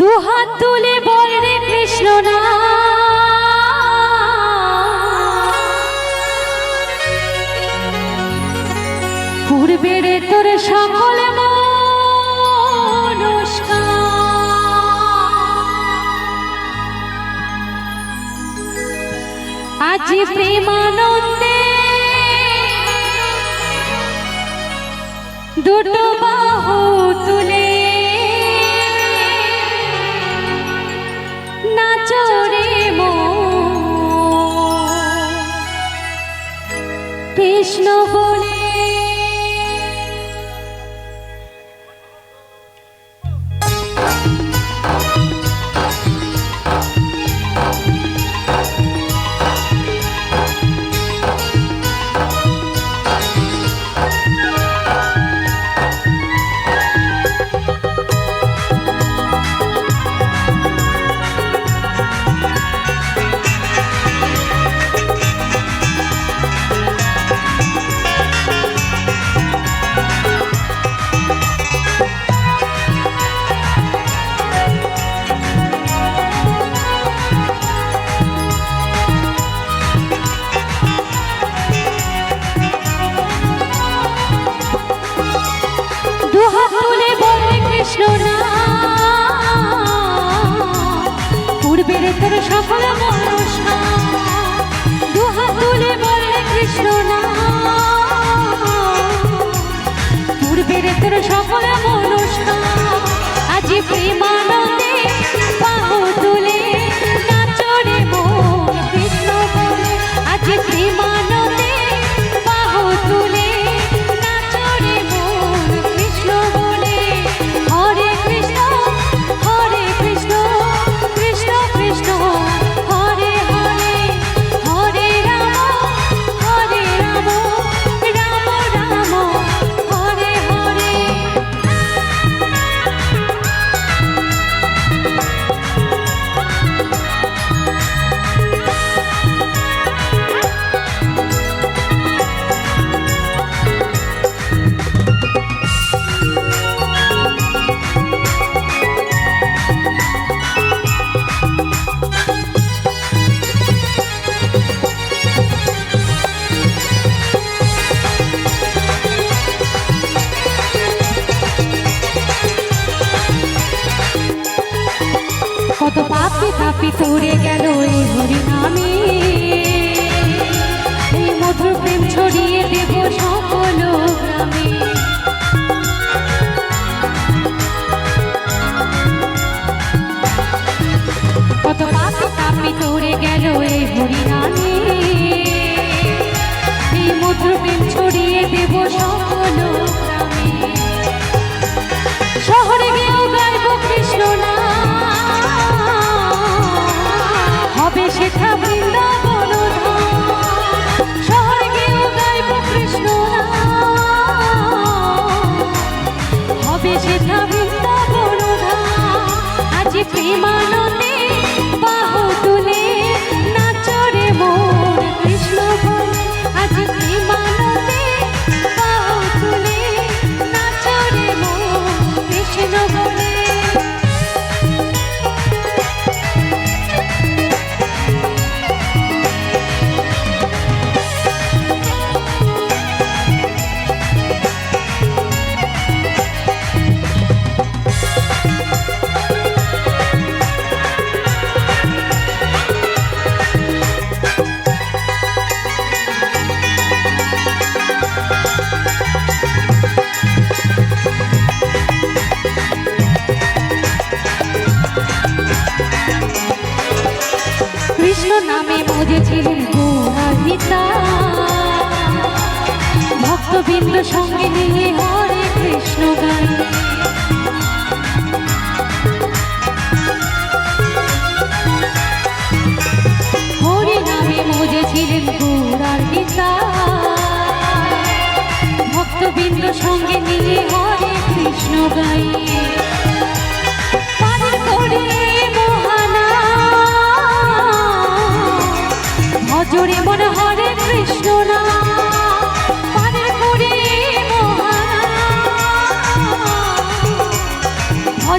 দুহাত তুলে বল রে কৃষ্ণ না। পূর্বে রে তোর সকল আজ প্রেমানন্দে দুটো কৃষ্ণ বলে। 他们。পুরে গেল এই হরি মধুর প্রেম ছড়িয়ে দেবো কৃষ্ণ নামে বুঝেছিলেন গুণাহিতা ভক্তবৃন্দ সঙ্গে নিয়ে হরে কৃষ্ণ গান। হরে নামে বুঝেছিলেন গুণাহিতা ভক্তবৃন্দ সঙ্গে নিয়ে হরে কৃষ্ণ গাই